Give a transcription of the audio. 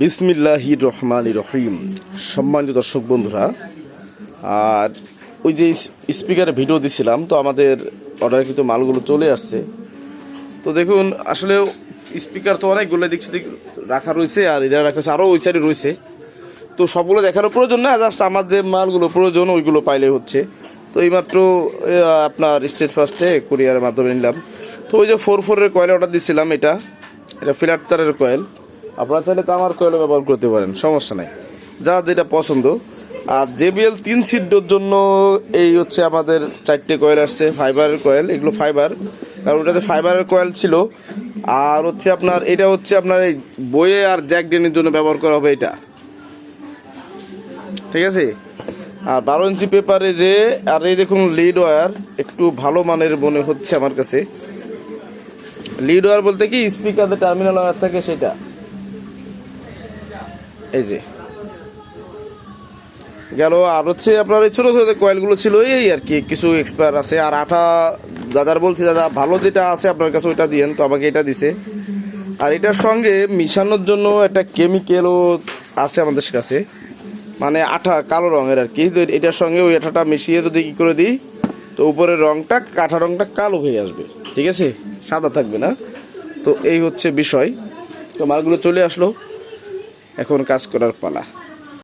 বিসমিল্লাহি রহমান রহিম। সম্মানিত দর্শক বন্ধুরা, আর ওই যে স্পিকারে ভিডিও দিছিলাম, তো আমাদের অর্ডারকৃত মালগুলো চলে আসছে। তো দেখুন, আসলে স্পিকার তো অনেকগুলো দিক সেদিক রাখা রয়েছে, আর এটা রাখা হয়েছে আরও ওই সাইডে রয়েছে। তো সবগুলো দেখারও প্রয়োজন না জাস্ট আমার যে মালগুলো প্রয়োজন, ওইগুলো পাইলে হচ্ছে। তো এইমাত্র আপনার স্টেট ফার্স্টে কুরিয়ারের মাধ্যমে নিলাম। তো ওই যে ফোর ফোরের কয়েল অর্ডার দিচ্ছিলাম এটা এটা ফ্ল্যাট তারের কয়েল আপনারা চাইলে তো আমার কয়েলও ব্যবহার করতে পারেন, সমস্যা নাই। যা যেটা পছন্দ। আর জেবিএল তিন সিডোর জন্য এই হচ্ছে আমাদের চারটে কয়েল আসছে ফাইবারের কয়েল এগুলো ফাইবার কারণ ওটাতে ফাইবারের কয়েল ছিল। আর হচ্ছে আপনার, এটা হচ্ছে আপনার এই বইয়ে আর জ্যাক ডেনের জন্য ব্যবহার করা হবে এটা। ঠিক আছে? আর বারো ইঞ্চি পেপারে যে, আর এই দেখুন লিড ওয়ার একটু ভালো মানের মনে হচ্ছে আমার কাছে। লিড ওয়ার বলতে কি স্পিকার টার্মিনাল ওয়ার থাকে সেটা। এই যে। গেল, আর হচ্ছে আপনার এই ছোটো ছোটো কয়েলগুলো ছিল, এই আর কি, কিছু এক্সপায়ার আছে। আর আঠা, দাদার বলছি, দাদা, ভালো যেটা আছে আপনার কাছে ওইটা দিয়েন। তো আমাকে এটা দিছে। আর এটার সঙ্গে মিশানোর জন্য একটা কেমিক্যালও আছে আমাদের কাছে। মানে আঠা, কালো রঙের আর কি। তো এটার সঙ্গে ওই আঠাটা মিশিয়ে যদি কী করে দিই, তো উপরের রঙটা, কাঠা রঙটা কালো হয়ে আসবে। ঠিক আছে? সাদা থাকবে না। তো এই হচ্ছে বিষয়। তো মালগুলো চলে আসলো। এখন কাজ করার পালা।